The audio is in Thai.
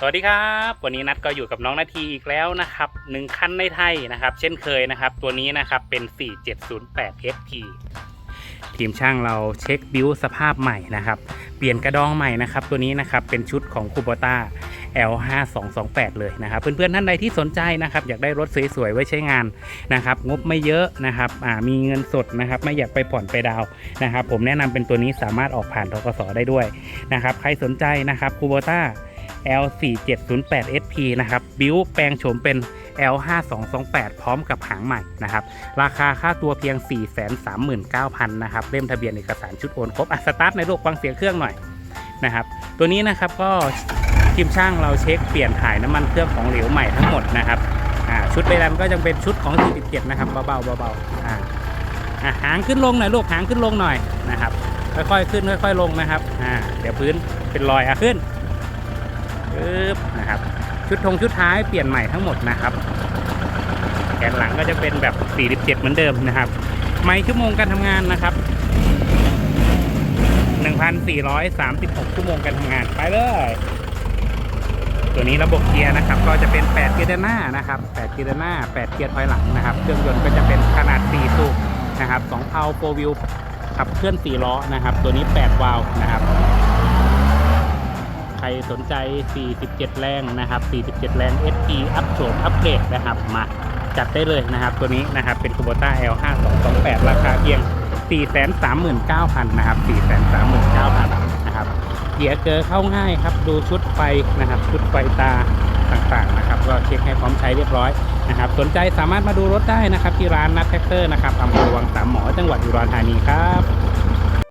สวัสดีครับ วันนี้นัดก็อยู่กับน้องนาทีอีกแล้วนะครับหนึ่งคันในไทยนะครับ เช่นเคยนะครับ ตัวนี้นะครับเป็น 4708 FT ทีมช่างเราเช็คบิวสภาพใหม่นะครับ เปลี่ยนกระดองใหม่นะครับ ตัวนี้นะครับเป็นชุดของคูโบต้า L5228 เลยนะครับ เพื่อนๆท่านใดที่สนใจนะครับ อยากได้รถสวยๆไว้ใช้งานนะครับ งบไม่เยอะนะครับมีเงินสดนะครับ ไม่อยากไปผ่อนไปดาวนะครับ ผมแนะนำเป็นตัวนี้สามารถออกผ่านทกสได้ด้วยนะครับ ใครสนใจนะครับคูโบต้า L4708SP นะครับ บิวแปลงโฉมเป็น L5228 พร้อมกับหางใหม่นะครับ ราคาค่าตัวเพียง 439,000นะครับ เล่มทะเบียนเอกสารชุดโอนครบ อะ สตาร์ทในโลกฟังเสียงเครื่องหน่อยนะครับ ตัวนี้นะครับก็ทีมช่างเราเช็คเปลี่ยนถ่ายน้ำมันเครื่องของเหลวใหม่ทั้งหมดนะครับ อ่า ชุดใบดำก็ยังเป็นชุดของ 47 นะครับ เบาๆเบาๆอ่าหางขึ้นลงหน่อยลูกหางขึ้นลงหน่อยนะครับ ค่อยๆขึ้นค่อย ๆ ลงนะครับ อ่า เดี๋ยวพื้นเป็นรอยอะขึ้น ปึ๊บนะครับ ชุดธงชุดท้ายเปลี่ยนใหม่ทั้งหมดนะครับแกนหลังก็จะเป็นแบบ 47 เหมือนเดิมนะครับ ไม่ชั่วโมงการทำงานนะครับ 1,436 ชั่วโมงการทำงานไปเลย ตัวนี้ระบบเกียร์นะครับ ก็จะเป็น 8 เกียร์ด้านหน้านะครับ 8 เกียร์ด้านหน้า 8 เกียร์ถอยหลังนะครับ เครื่องยนต์ก็จะเป็นขนาด 4 สูบนะครับ 2 เพาโฟวิวขับเคลื่อน 4 ล้อนะครับ ตัวนี้ 8 วาล์วนะครับ รสนใจ 47 แรงนะครับ 47 แรง SP อัพโฉมอัปเกรดนะครับ มาจัดได้เลยนะครับ ตัวนี้นะครับเป็น Kubota L5228 ราคาเพียง 439,000นะครับ439,000นะครับเกียร์เกอร์เข้าง่ายครับ ดูชุดไฟนะครับ ชุดไฟตาต่างๆนะครับ ก็เช็คให้พร้อมใช้เรียบร้อยนะครับ สนใจสามารถมาดูรถได้นะครับ ที่ร้านนัทแท็กเตอร์นะครับอำเภอวังสามหมอจังหวัดอุดรธานีครับ